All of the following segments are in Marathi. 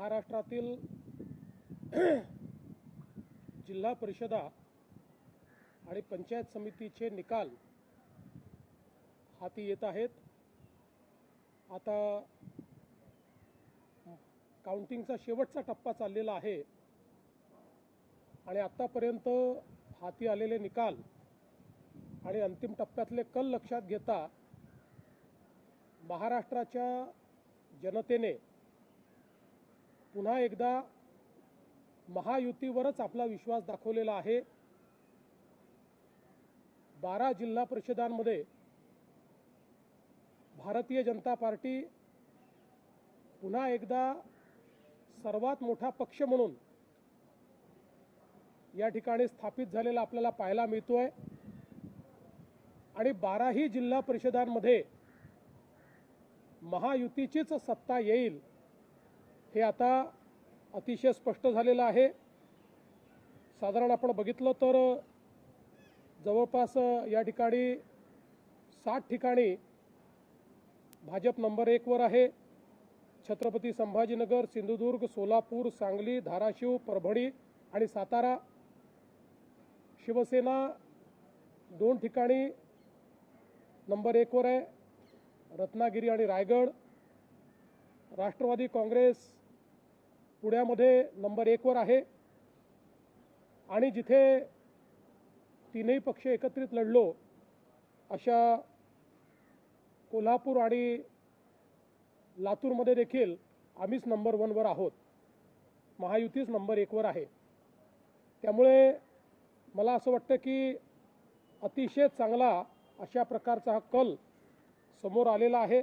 महाराष्ट्रातील जिल्हा परिषदा आणि पंचायत समितीचे निकाल हाती येत आहेत. आता काउंटिंगचा शेवटचा टप्पा चाललेला आहे. आणि आत्तापर्यंत हाती आलेले निकाल आणि अंतिम टप्प्यातले कल लक्षात घेता महाराष्ट्राच्या जनतेने पुन्हा एकदा महायुतीवरच आपला विश्वास दाखवलेला आहे. बारा जिल्हा परिषदांमध्ये भारतीय जनता पार्टी पुन्हा एकदा सर्वात मोठा पक्ष म्हणून या ठिकाणी स्थापित झालेला आपल्याला पाहायला मिळतोय. आणि बाराही जिल्हा परिषदांमध्ये महायुतीचीच सत्ता येईल हे आता अतिशय स्पष्ट झालेलं आहे. साधारण आपण बघितलं तर जवळपास या ठिकाणी साठ ठिकाणी भाजप नंबर एकवर आहे. छत्रपती संभाजीनगर सिंधुदुर्ग सोलापूर सांगली धाराशिव परभणी आणि सातारा. शिवसेना दोन ठिकाणी नंबर एकवर आहे. रत्नागिरी आणि रायगड. राष्ट्रवादी काँग्रेस पुण्यामध्ये नंबर एकवर आहे. आणि जिथे तीनही पक्ष एकत्रित लढलो अशा कोल्हापूर आणि लातूरमध्ये देखील आम्हीच नंबर वनवर आहोत. महायुतीच नंबर एकवर आहे. त्यामुळे मला असं वाटतं की अतिशय चांगला अशा प्रकारचा हा कल समोर आलेला आहे.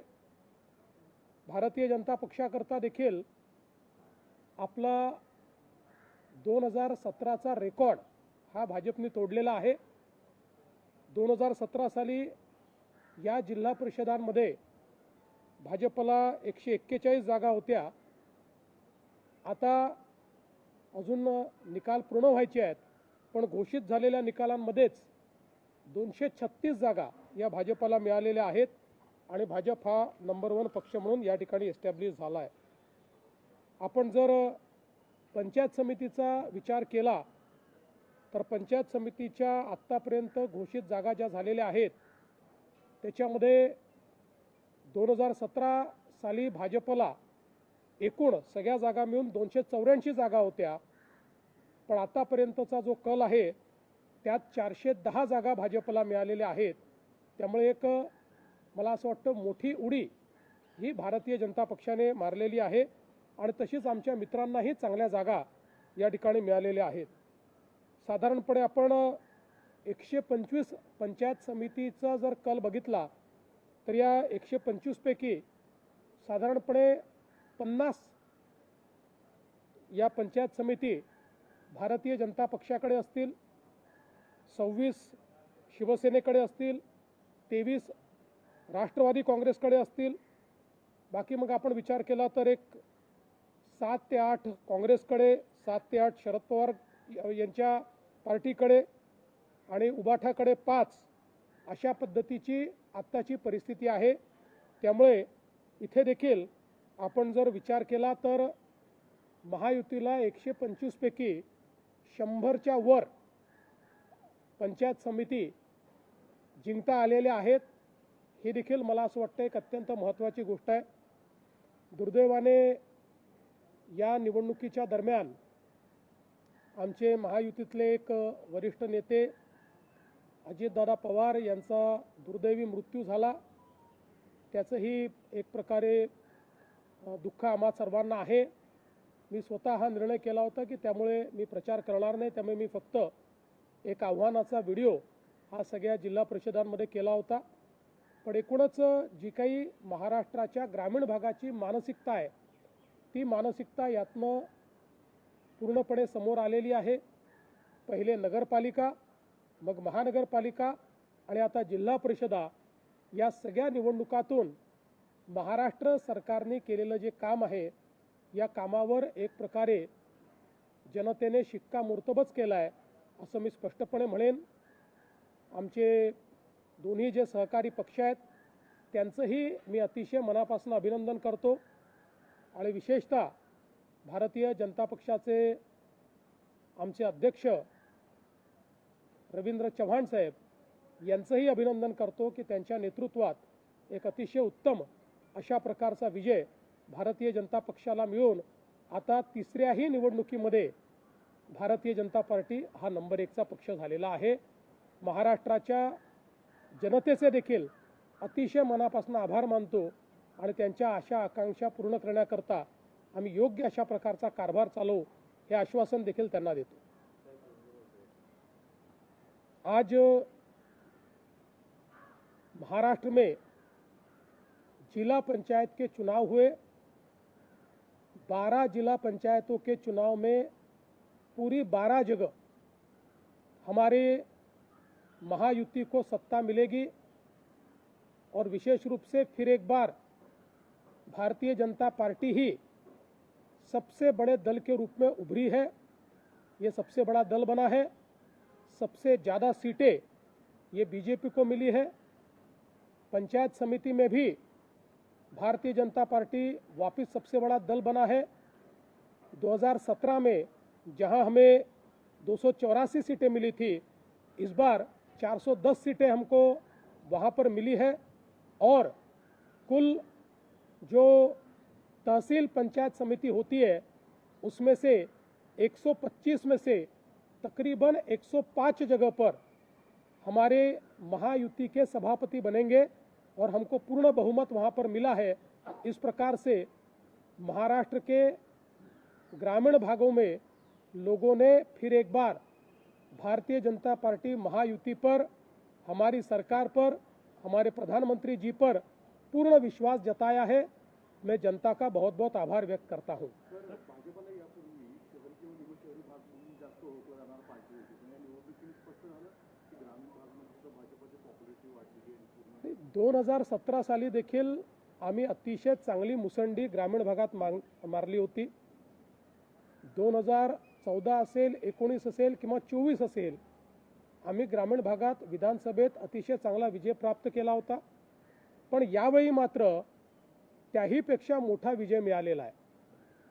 भारतीय जनता पक्षाकरता देखील आपला दोन हजार सतराचा रेकॉर्ड हा भाजपने तोडलेला आहे. दोन हजार सतरा साली या जिल्हा परिषदांमध्ये भाजपला एकशे एक्केचाळीस जागा होत्या. आता अजून निकाल पूर्ण व्हायचे आहेत पण घोषित झालेल्या निकालांमध्येच दोनशे छत्तीस जागा या भाजपला मिळालेल्या आहेत आणि भाजप हा नंबर वन पक्ष म्हणून या ठिकाणी एस्टॅब्लिश झाला आहे. आपण जर पंचायत समितीचा विचार केला तर पंचायत समितीच्या आत्तापर्यंत घोषित जागा ज्या झालेल्या आहेत त्याच्यामध्ये दोन हजार सतरा साली भाजपला एकूण सगळ्या जागा मिळून दोनशे चौऱ्याऐंशी जागा होत्या. पण आतापर्यंतचा जो कल आहे त्यात चारशे दहा जागा भाजपला मिळालेल्या आहेत. त्यामुळे एक मला असं वाटतं मोठी उडी ही भारतीय जनता पक्षाने मारलेली आहे. आणि तशीच आमच्या मित्रांनाही चांगल्या जागा या ठिकाणी मिळालेल्या आहेत. साधारणपणे आपण एकशे पंचवीस पंचायत समितीचा जर कल बघितला तर या एकशे पंचवीसपैकी साधारणपणे पन्नास या पंचायत समिती भारतीय जनता पक्षाकडे असतील सव्वीस शिवसेनेकडे असतील तेवीस राष्ट्रवादी काँग्रेसकडे असतील. बाकी मग आपण विचार केला तर एक सात ते आठ काँग्रेसकडे सात ते आठ शरद पवार यांच्या पार्टीकडे आणि उबाठाकडे पाच अशा पद्धतीची आत्ताची परिस्थिती आहे. त्यामुळे इथे देखील आपण जर विचार केला तर महायुतीला एकशे पंचवीसपैकी शंभरच्या वर पंचायत समिती जिंकता आलेल्या आहेत. हे देखील मला असं वाटतं एक अत्यंत महत्त्वाची गोष्ट आहे. दुर्दैवाने या निवडणुकीच्या दरम्यान आमचे महायुतीतले एक वरिष्ठ नेते अजितदादा पवार यांचा दुर्दैवी मृत्यू झाला. त्याचंही एक प्रकारे दुःख आम्हा सर्वांना आहे. मी स्वतः हा निर्णय केला होता की त्यामुळे मी प्रचार करणार नाही. त्यामुळे मी फक्त एक आव्हानाचा व्हिडिओ हा सगळ्या जिल्हा परिषदांमध्ये केला होता. पण एकूणच जी काही महाराष्ट्राच्या ग्रामीण भागाची मानसिकता आहे ती मानसिकता यातनं पूर्णपणे समोर आलेली आहे. पहिले नगरपालिका मग महानगरपालिका आणि आता जिल्हा परिषदा या सगळ्या निवडणुकातून महाराष्ट्र सरकारने केलेलं जे काम आहे या कामावर एक प्रकारे जनतेने शिक्कामोर्तबच केला आहे असं मी स्पष्टपणे म्हणेन. आमचे दोन्ही जे सहकारी पक्ष आहेत त्यांचंही मी अतिशय मनापासून अभिनंदन करतो. आणि विशेषतः भारतीय जनता पक्षाचे आमचे अध्यक्ष रवींद्र चव्हाण साहेब यांचंही अभिनंदन करतो की त्यांच्या नेतृत्वात एक अतिशय उत्तम अशा प्रकारचा विजय भारतीय जनता पक्षाला मिळून आता तिसऱ्याही निवडणुकीमध्ये भारतीय जनता पार्टी हा नंबर एकचा पक्ष झालेला आहे. महाराष्ट्राच्या जनतेचे देखील अतिशय मनापासून आभार मानतो आणि त्यांच्या आशा आकांक्षा पूर्ण करण्याकरता आम्ही योग्य अशा प्रकारचा कारभार चालवू हे आश्वासन देखील त्यांना देतो. आज महाराष्ट्र में जिला पंचायत के चुनाव हुए. 12 जिला पंचायतों के चुनाव में पूरी 12 जगह हमारे महायुति को सत्ता मिलेगी और विशेष रूप से फिर एक बार भारतीय जनता पार्टी ही सबसे बड़े दल के रूप में उभरी है। ये सबसे बड़ा दल बना है। सबसे ज़्यादा सीटें ये बीजेपी को मिली है। पंचायत समिति में भी भारतीय जनता पार्टी वापस सबसे बड़ा दल बना है। 2017 में जहाँ हमें दो सौ चौरासी सीटें मिली थी, इस बार 410 सीटें हमको वहाँ पर मिली है और कुल जो तहसील पंचायत समिति होती है, उसमें से 125 में से तकरीबन 105 जगह पर हमारे महायुति के सभापति बनेंगे और हमको पूर्ण बहुमत वहाँ पर मिला है। इस प्रकार से महाराष्ट्र के ग्रामीण भागों में लोगों ने फिर एक बार भारतीय जनता पार्टी महायुति पर, हमारी सरकार पर, हमारे प्रधानमंत्री जी पर पूर्ण विश्वास जताया है। मैं जनता का बहुत बहुत आभार व्यक्त करता हूँ। दोन हजार सतरा साली देखील आम्ही अतिशय चांगली मुसंडी ग्रामीण भागात मारली होती. दोन हजार चौदा असेल एकोणीस असेल किंवा चोवीस असेल आम्ही ग्रामीण भागात विधानसभेत अतिशय चांगला विजय प्राप्त केला होता. पण यावेळी मात्र त्याहीपेक्षा मोठा विजय मिळालेला आहे.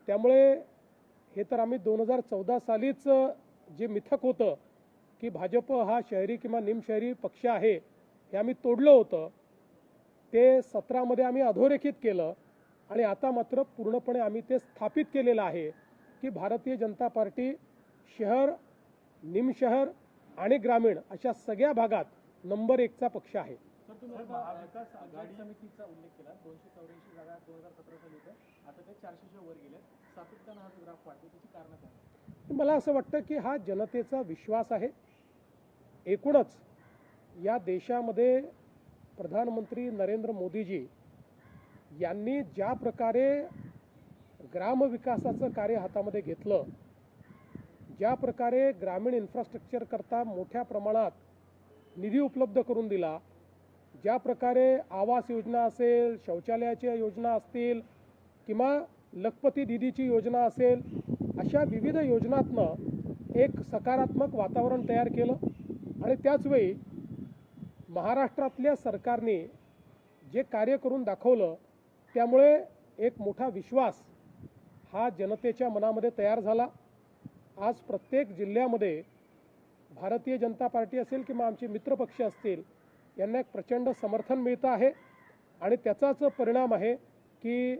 त्यामुळे हे तर आम्ही दोन हजार चौदा सालीच जे मिथक होतं की भाजप हा शहरी किंवा निमशहरी पक्ष आहे हे आम्ही तोडलं होतं. ते सतरामध्ये आम्ही अधोरेखित केलं आणि आता मात्र पूर्णपणे आम्ही ते स्थापित केलेलं आहे की भारतीय जनता पार्टी शहर निमशहर आणि ग्रामीण अशा सगळ्या भागात नंबर एकचा पक्ष आहे. सर तुम्ही महाविकास आघाडी समितीचा उल्लेख केला दोनशे चौऱ्याऐंशी जागा दोन हजार सतरा साली होत्या आता ते चारशेच्या वर गेले सातत्यानं हा ग्राफ वाढतो त्याची कारण काय? मला असं वाटतं की हा जनतेचा विश्वास आहे. एकूणच या देशामध्ये प्रधानमंत्री नरेंद्र मोदीजी यांनी ज्या प्रकारे ग्रामविकासाचं कार्य हातामध्ये घेतलं ज्या प्रकारे ग्रामीण इन्फ्रास्ट्रक्चर करता मोठ्या प्रमाणात निधी उपलब्ध करून दिला ज्या प्रकारे आवास योजना असेल शौचालयाच्या योजना असतील किंवा लखपती दिदीची योजना असेल अशा विविध योजनातनं एक सकारात्मक वातावरण तयार केलं. आणि त्याचवेळी महाराष्ट्रातल्या सरकारने जे कार्य करून दाखवलं त्यामुळे एक मोठा विश्वास हा जनतेच्या मनामध्ये तयार झाला. आज प्रत्येक जिल्ह्यामध्ये भारतीय जनता पार्टी असेल किंवा आमचे मित्रपक्ष असतील यांना एक प्रचंड समर्थन मिळतं आहे. आणि त्याचाच परिणाम आहे की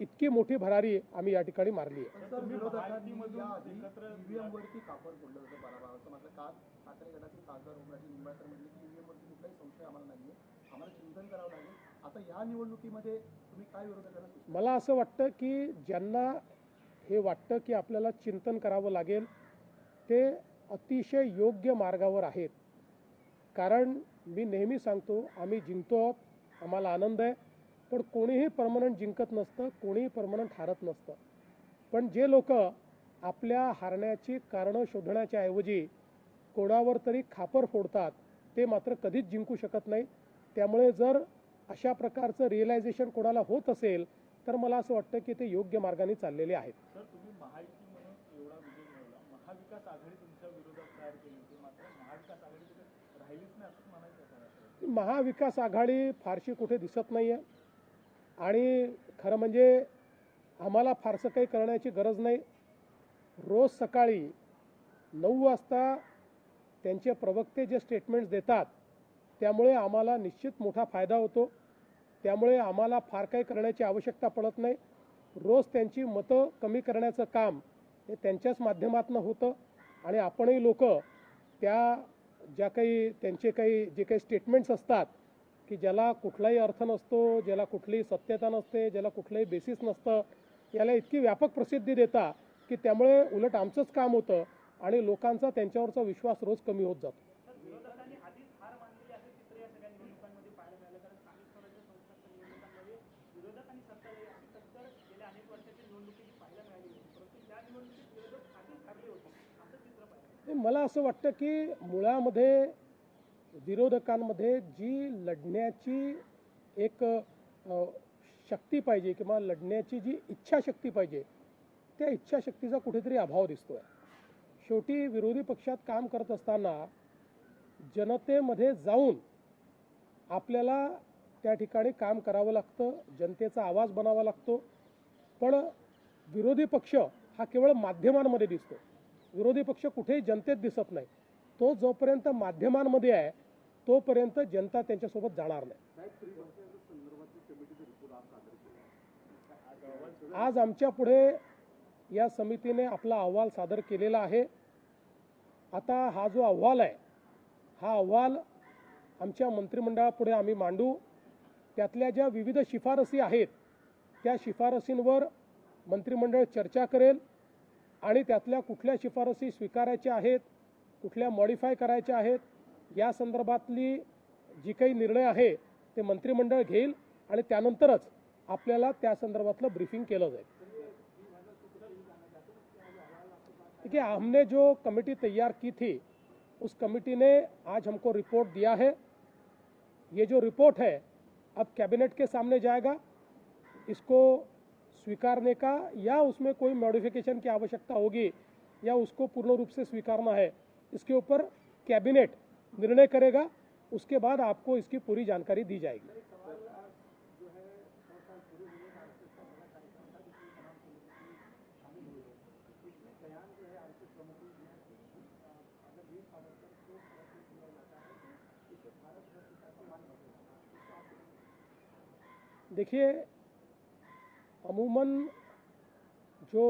इतकी मोठी भरारी आम्ही या ठिकाणी मारली आहे? मला असं वाटतं की ज्यांना हे वाटतं की आपल्याला चिंतन करावं लागेल ते अतिशय योग्य मार्गावर आहेत. कारण मी नेहमी सांगतो आम्ही जिंकतो आहोत आम्हाला आनंद आहे पण कोणीही परमनंट जिंकत नसतं कोणीही परमनंट हारत नसतं. पण जे लोक आपल्या हारण्याची कारणं शोधण्याच्या ऐवजी कोणावर तरी खापर फोडतात ते मात्र कधीच जिंकू शकत नाही. त्यामुळे जर अशा प्रकारचं रिअलायझेशन कोणाला होत असेल तर मला असं वाटतं की ते योग्य मार्गाने चाललेले आहेत. महाविकास आघाडी तुमच्या विरोधात तयार केली होती मात्र महाविकास आघाडी महाविकास आघाडी फारशी कुठे दिसत नाही आहे आणि खरं म्हणजे आम्हाला फारसं काही करण्याची गरज नाही. रोज सकाळी नऊ वाजता त्यांचे प्रवक्ते जे स्टेटमेंट्स देतात त्यामुळे आम्हाला निश्चित मोठा फायदा होतो. त्यामुळे आम्हाला फार काही करण्याची आवश्यकता पडत नाही. रोज त्यांची मतं कमी करण्याचं काम हे त्यांच्याच माध्यमातून होतं. आणि आपणही लोक त्या ज्या काही त्यांचे काही जे काही स्टेटमेंट्स असतात की ज्याला कुठलाही अर्थ नसतो ज्याला कुठलीही सत्यता नसते ज्याला कुठलंही बेसिस नसतं याला इतकी व्यापक प्रसिद्धी देता की त्यामुळे उलट आमचंच काम होतं आणि लोकांचा त्यांच्यावरचा विश्वास रोज कमी होत जातो विरोधकांनी आधीच हार मानलेली असे चित्र या सगळ्या निवडणुकांमध्ये पाहायला मिळालं कारण स्थानिक स्वराज्य संस्थांच्या निवडणुकांमध्ये विरोधक आणि सत्ताधारी अशी टक्कर गेल्या अनेक वर्षाच्या निवडणुकीची पाहायला मिळाली होती परंतु त्या निवडणुकीत विरोधक आधीच हरले होते असं चित्र पाहिलं नाही, मला असं वाटतं की मुळामध्ये विरोधकांमध्ये जी लढण्याची एक शक्ती पाहिजे किंवा लढण्याची जी इच्छाशक्ती पाहिजे त्या इच्छाशक्तीचा कुठेतरी अभाव दिसतोय. शेवटी विरोधी पक्षात काम करत असताना जनतेमध्ये जाऊन आपल्याला त्या ठिकाणी काम करावं लागतं जनतेचा आवाज बनावा लागतो. पण विरोधी पक्ष हा केवळ माध्यमांमध्ये दिसतो. विरोधी पक्ष कुठेही जनतेत दिसत नाही. तो जोपर्यंत माध्यमांमध्ये आहे तोपर्यंत जनता त्यांच्यासोबत जाणार नाही. आज आमच्या पुढे या समितीने आपला अहवाल सादर केलेला आहे. आता हा जो अहवाल आहे हा अहवाल आमच्या मंत्रिमंडळापुढे आम्ही मांडू. त्यातल्या ज्या विविध शिफारसी आहेत त्या शिफारसींवर मंत्रिमंडळ चर्चा करेल. आणि त्यातल्या कुठल्या शिफारसी स्वीकारायच्या आहेत कुठल्या मॉडिफाय करायच्या आहेत या संदर्भातली जी काही निर्णय आहे ते मंत्रिमंडळ घेईल आणि त्यानंतरच आपल्याला त्या संदर्भातलं ब्रीफिंग केलं जाईल. देखिए हमने जो कमेटी तैयार की थी उस कमेटी ने आज हमको रिपोर्ट दिया है। ये जो रिपोर्ट है अब कैबिनेट के सामने जाएगा इसको स्वीकारने का या उसमें कोई मॉडिफिकेशन की आवश्यकता होगी या उसको पूर्ण रूप से स्वीकारना है, इसके ऊपर कैबिनेट निर्णय करेगा, उसके बाद आपको इसकी पूरी जानकारी दी जाएगी। देखिए अमूमन जो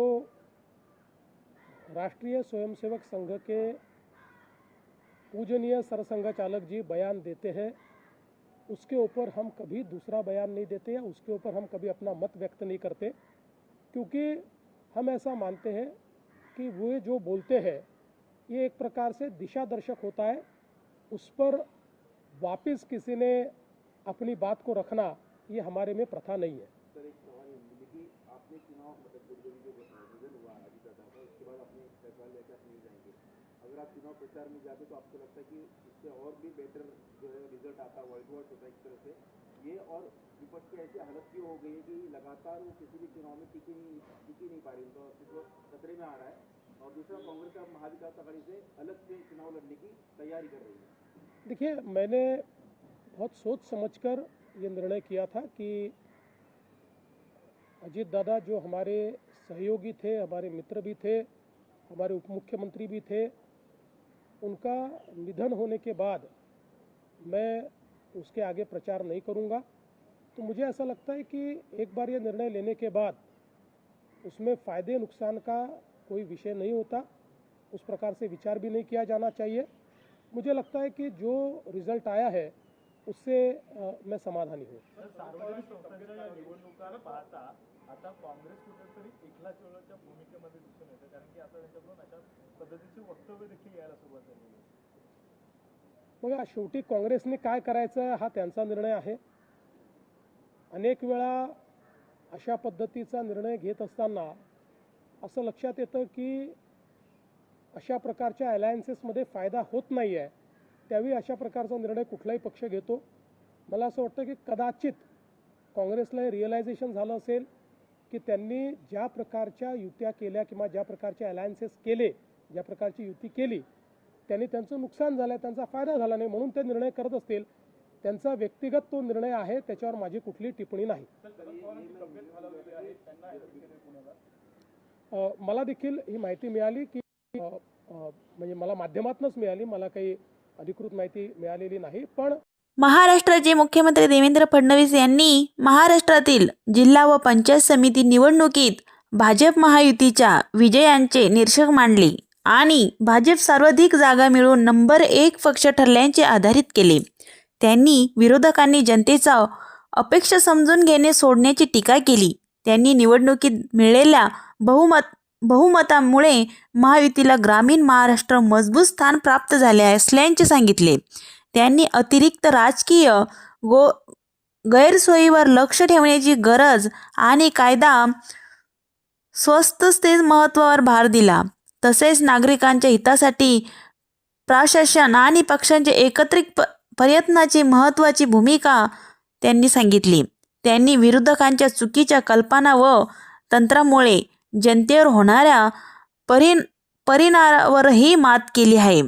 राष्ट्रीय स्वयंसेवक संघ के पूजनीय सरसंघ चालक जी बयान देते हैं, उसके ऊपर हम कभी दूसरा बयान नहीं देते या उसके ऊपर हम कभी अपना मत व्यक्त नहीं करते, क्योंकि हम ऐसा मानते हैं कि वे जो बोलते हैं, ये एक प्रकार से दिशा दर्शक होता है। उस पर वापस किसी ने अपनी बात को रखना, ये हमारे में प्रथा नहीं है सर एक सवाल है मुझे कि आपने चुनाव मतलब गुरुदेवी जो रिज़ल्ट हुआ अजीत दादा का उसके बाद अपने फैसला लेकर आप नहीं जाएँगे अगर आप चुनाव प्रचार में जाते तो आपको लगता है कि इससे और भी बेटर जो है रिज़ल्ट आता वर्ल्ड वॉर होता एक तरह से। ये और विपक्ष की ऐसी हालत क्यों हो गई है कि लगातार वो किसी भी चुनाव में टिकी नहीं टिकी नहीं पा रही। उनका अस्तित्व खतरे में आ रहा है और दूसरा, कांग्रेस अब महाविकास आघाड़ी से अलग से चुनाव लड़ने की तैयारी कर रही है। देखिए, मैंने बहुत सोच समझकर ये निर्णय किया था कि अजीत दादा जो हमारे सहयोगी थे, हमारे मित्र भी थे, हमारे उप मुख्यमंत्री भी थे उनका निधन होने के बाद मैं उसके आगे प्रचार नहीं करूँगा। तो मुझे ऐसा लगता है कि एक बार ये निर्णय लेने के बाद उसमें फ़ायदे नुकसान का कोई विषय नहीं होता। उस प्रकार से विचार भी नहीं किया जाना चाहिए। मुझे लगता है कि जो रिज़ल्ट आया है उससे अ, मैं समाधानी हूँ। आता काँग्रेस कुठेतरी एकला चोळाच्या भूमिकेमध्ये दिसून येते कारण की आता त्यांच्याकडून अशा पद्धतीची वक्तव्य देखील यायला सुरुवात झाली बघा शेवटी काँग्रेसने काय करायचं हा त्यांचा निर्णय आहे. अनेक वेळा अशा पद्धतीचा निर्णय घेत असताना असं लक्षात येतं की अशा प्रकारच्या अलायन्सेसमध्ये फायदा होत नाही आहे त्यावेळी अशा प्रकारचा निर्णय कुठलाही पक्ष घेतो. मला असं वाटतं की कदाचित काँग्रेसला हे रिअलायझेशन झालं असेल. की त्यांनी ज्या प्रकारच्या युत्या केल्या किंवा ज्या प्रकारचे अलायन्सेस केले ज्या प्रकारची युती केली त्यांनी त्यांचं नुकसान झालं त्यांचा फायदा झाला नाही म्हणून ते निर्णय करत असतील त्यांचा व्यक्तिगत तो निर्णय आहे त्याच्यावर माझी कुठली टिप्पणी नाही. मला देखील ही माहिती मिळाली की म्हणजे मला माध्यमातूनच मिळाली मला काही अधिकृत माहिती मिळालेली नाही पण महाराष्ट्राचे मुख्यमंत्री देवेंद्र फडणवीस यांनी महाराष्ट्रातील जिल्हा व पंचायत समिती निवडणुकीत भाजप महायुतीच्या विजयांचे निरीक्षक मांडले आणि भाजप सर्वाधिक जागा मिळवून नंबर एक पक्ष ठरल्याचे आधारित केले. त्यांनी विरोधकांनी जनतेचा अपेक्षा समजून घेणे सोडण्याची टीका केली. त्यांनी निवडणुकीत मिळालेल्या बहुमत बहुमतामुळे महायुतीला ग्रामीण महाराष्ट्र मजबूत स्थान प्राप्त झाले असल्याचे सांगितले. त्यांनी अतिरिक्त राजकीय गो गैरसोयीवर लक्ष ठेवण्याची गरज आणि कायदा स्वस्तते महत्त्वावर भार दिला. तसेच नागरिकांच्या हितासाठी प्रशासन आणि पक्षांच्या एकत्रित प प्रयत्नाची महत्त्वाची भूमिका त्यांनी सांगितली. त्यांनी विरोधकांच्या चुकीच्या कल्पना व तंत्रामुळे जनतेवर होणाऱ्या परि परिणामावरही मात केली आहे.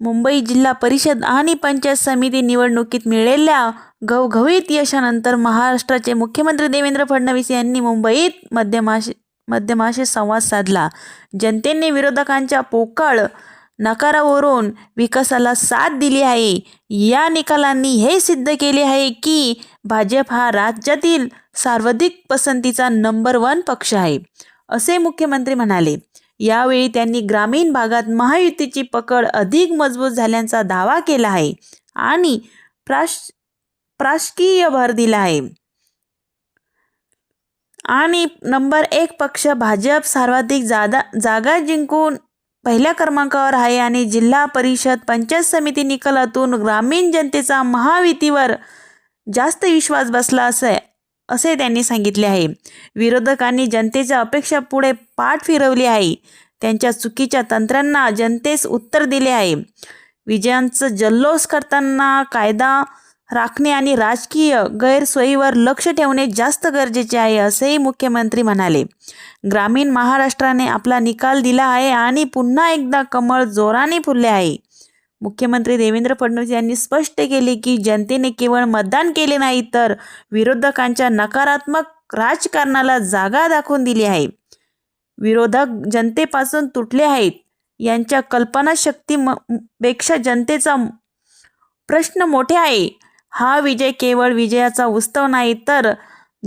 मुंबई जिल्हा परिषद आणि पंचायत समिती निवडणुकीत मिळालेल्या घवघवीत यशानंतर महाराष्ट्राचे मुख्यमंत्री देवेंद्र फडणवीस यांनी मुंबईत मध्यमाशी मध्यमाशी संवाद साधला. जनतेने विरोधकांच्या पोकळ नकारावरून विकासाला साथ दिली आहे. या निकालांनी हे सिद्ध केले आहे की भाजप हा राज्यातील सर्वाधिक पसंतीचा नंबर वन पक्ष आहे असे मुख्यमंत्री म्हणाले. यावेळी त्यांनी ग्रामीण भागात महायुतीची पकड अधिक मजबूत झाल्याचा दावा केला आहे आणि प्राश प्राशकीय भर दिला आहे. आणि नंबर एक पक्ष भाजप सर्वाधिक जादा जागा जिंकून पहिल्या क्रमांकावर आहे आणि जिल्हा परिषद पंचायत समिती निकालातून ग्रामीण जनतेचा महायुतीवर जास्त विश्वास बसला असे असे त्यांनी सांगितले आहे. विरोधकांनी जनतेच्या अपेक्षा पुढे पाठ फिरवली आहे. त्यांच्या चुकीच्या तंत्रांना जनतेस उत्तर दिले आहे. विजयांचं जल्लोष करताना कायदा राखणे आणि राजकीय गैरसोयीवर लक्ष ठेवणे जास्त गरजेचे आहे असेही मुख्यमंत्री म्हणाले. ग्रामीण महाराष्ट्राने आपला निकाल दिला आहे आणि पुन्हा एकदा कमळ जोराने फुलले आहे. मुख्यमंत्री देवेंद्र फडणवीस यांनी स्पष्ट केले की जनतेने केवळ मतदान केले नाही तर विरोधकांच्या नकारात्मक राजकारणाला जागा दाखवून दिली आहे. विरोधक जनतेपासून तुटले आहेत. यांच्या कल्पनाशक्ती म पेक्षा जनतेचा प्रश्न मोठे आहे. हा विजय केवळ विजयाचा उत्सव नाही तर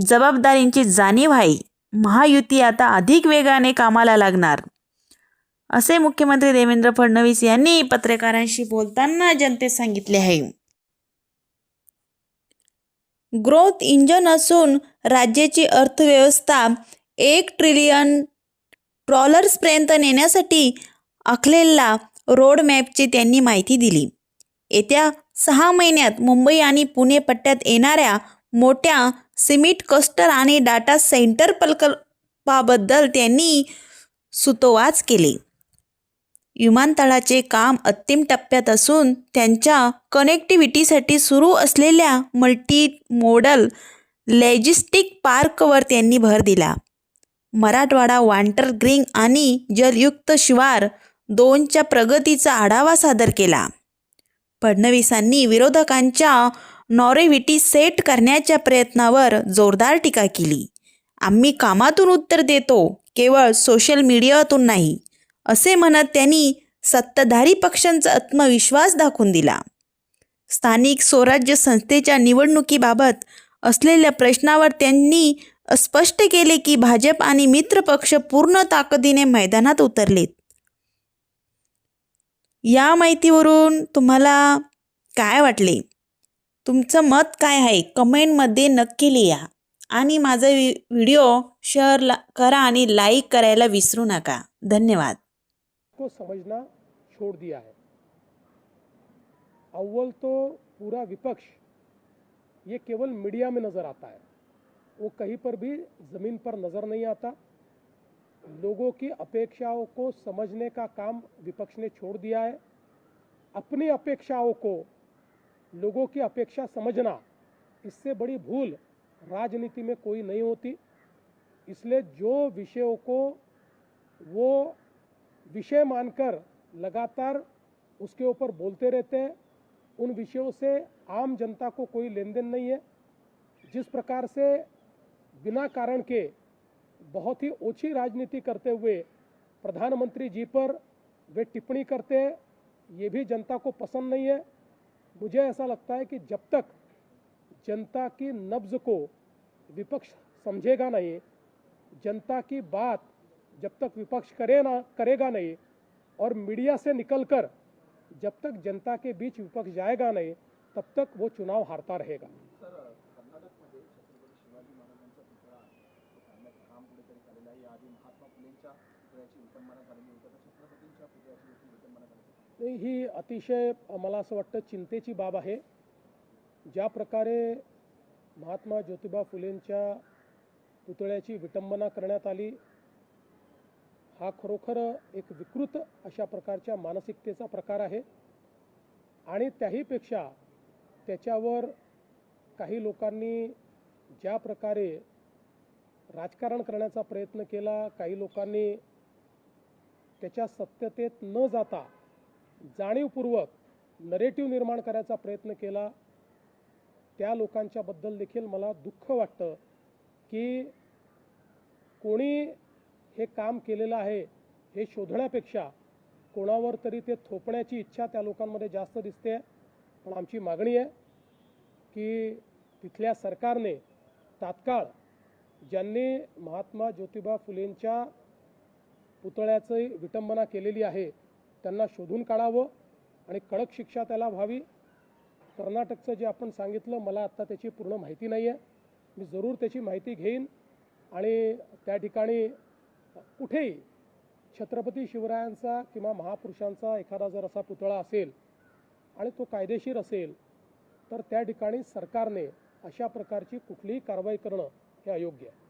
जबाबदारींची जाणीव आहे. महायुती आता अधिक वेगाने कामाला लागणार. असे मुख्यमंत्री देवेंद्र फडणवीस यांनी पत्रकारांशी बोलताना जनतेस सांगितले आहे. ग्रोथ इंजन असून राज्याची अर्थव्यवस्था एक ट्रिलियन डॉलर्सपर्यंत नेण्यासाठी आखलेला रोडमॅपची त्यांनी माहिती दिली. येत्या सहा महिन्यात मुंबई आणि पुणे पट्ट्यात येणाऱ्या मोठ्या सिमिट कस्टर आणि डाटा सेंटर प्रकल्पाबद्दल त्यांनी सुतोवाच केले. विमानतळाचे काम अंतिम टप्प्यात असून त्यांच्या कनेक्टिव्हिटीसाठी सुरू असलेल्या मल्टी मोडल लॉजिस्टिक पार्कवर त्यांनी भर दिला. मराठवाडा वांटर ग्रीन आणि जलयुक्त शिवार दोनच्या प्रगतीचा आढावा सादर केला. फडणवीसांनी विरोधकांच्या नॉरेव्हिटी सेट करण्याच्या प्रयत्नावर जोरदार टीका केली. आम्ही कामातून उत्तर देतो केवळ सोशल मीडियातून नाही. असे म्हणत त्यांनी सत्ताधारी पक्षांचा आत्मविश्वास दाखवून दिला. स्थानिक स्वराज्य संस्थेच्या निवडणुकीबाबत असलेल्या प्रश्नावर त्यांनी स्पष्ट केले की भाजप आणि मित्र पक्ष पूर्ण ताकदीने मैदानात उतरलेत. या माहितीवरून तुम्हाला काय वाटले? तुमचं मत काय आहे? कमेंटमध्ये नक्की लिहा आणि माझा वि व्हिडिओ शेअर ला करा आणि लाईक करायला विसरू नका. धन्यवाद. को समझना छोड़ दिया है। अव्वल तो पूरा विपक्ष, ये केवल मीडिया में नज़र आता है। वो कहीं पर भी ज़मीन पर नज़र नहीं आता। लोगों की अपेक्षाओं को समझने का काम विपक्ष ने छोड़ दिया है। अपनी अपेक्षाओं को, लोगों की अपेक्षा समझना, इससे बड़ी भूल राजनीति में कोई नहीं होती। इसलिए जो विषयों को वो विषय मानकर लगातार उसके ऊपर बोलते रहते हैं। उन विषयों से आम जनता को कोई लेन देन नहीं है। जिस प्रकार से बिना कारण के बहुत ही ओछी राजनीति करते हुए प्रधानमंत्री जी पर वे टिप्पणी करते हैं, ये भी जनता को पसंद नहीं है। मुझे ऐसा लगता है कि जब तक जनता की नब्ज को विपक्ष समझेगा नहीं, जनता की बात जब तक विपक्ष करे ना करेगा नहीं और मीडिया से निकलकर जब तक जनता के बीच विपक्ष जाएगा नहीं तब तक वो चुनाव हारता रहेगा। ही अतिशय मला असं वाटतं चिंतेची बाब आहे. ज्या प्रकारे महात्मा ज्योतिबा फुलेंच्या पुतळ्याची विटंबना करण्यात आली हा खरोखर एक विकृत अशा प्रकारच्या मानसिकतेचा प्रकार आहे. आणि त्याहीपेक्षा त्याच्यावर काही लोकांनी ज्या प्रकारे राजकारण करण्याचा प्रयत्न केला काही लोकांनी त्याच्या सत्यतेत न जाता जाणीवपूर्वक नरेटिव्ह निर्माण करायचा प्रयत्न केला त्या लोकांच्याबद्दल देखील मला दुःख वाटतं की कोणी हे काम केलेलं आहे हे शोधण्यापेक्षा कोणावर तरी ते थोपण्याची इच्छा त्या लोकांमध्ये जास्त दिसते. पण आमची मागणी आहे की तिथल्या सरकारने तात्काळ ज्यांनी महात्मा ज्योतिबा फुलेंच्या पुतळ्याची विटंबना केलेली आहे त्यांना शोधून काढावं आणि कडक शिक्षा त्याला व्हावी. कर्नाटकचं जे आपण सांगितलं मला आत्ता त्याची पूर्ण माहिती नाही आहे मी जरूर त्याची माहिती घेईन आणि त्या ठिकाणी कुठेही छत्रपती शिवरायांचा किंवा महापुरुषांचा एखादा जर असा पुतळा असेल आणि तो कायदेशीर असेल तर त्या ठिकाणी सरकारने अशा प्रकारची कुठलीही कारवाई करणं हे अयोग्य आहे.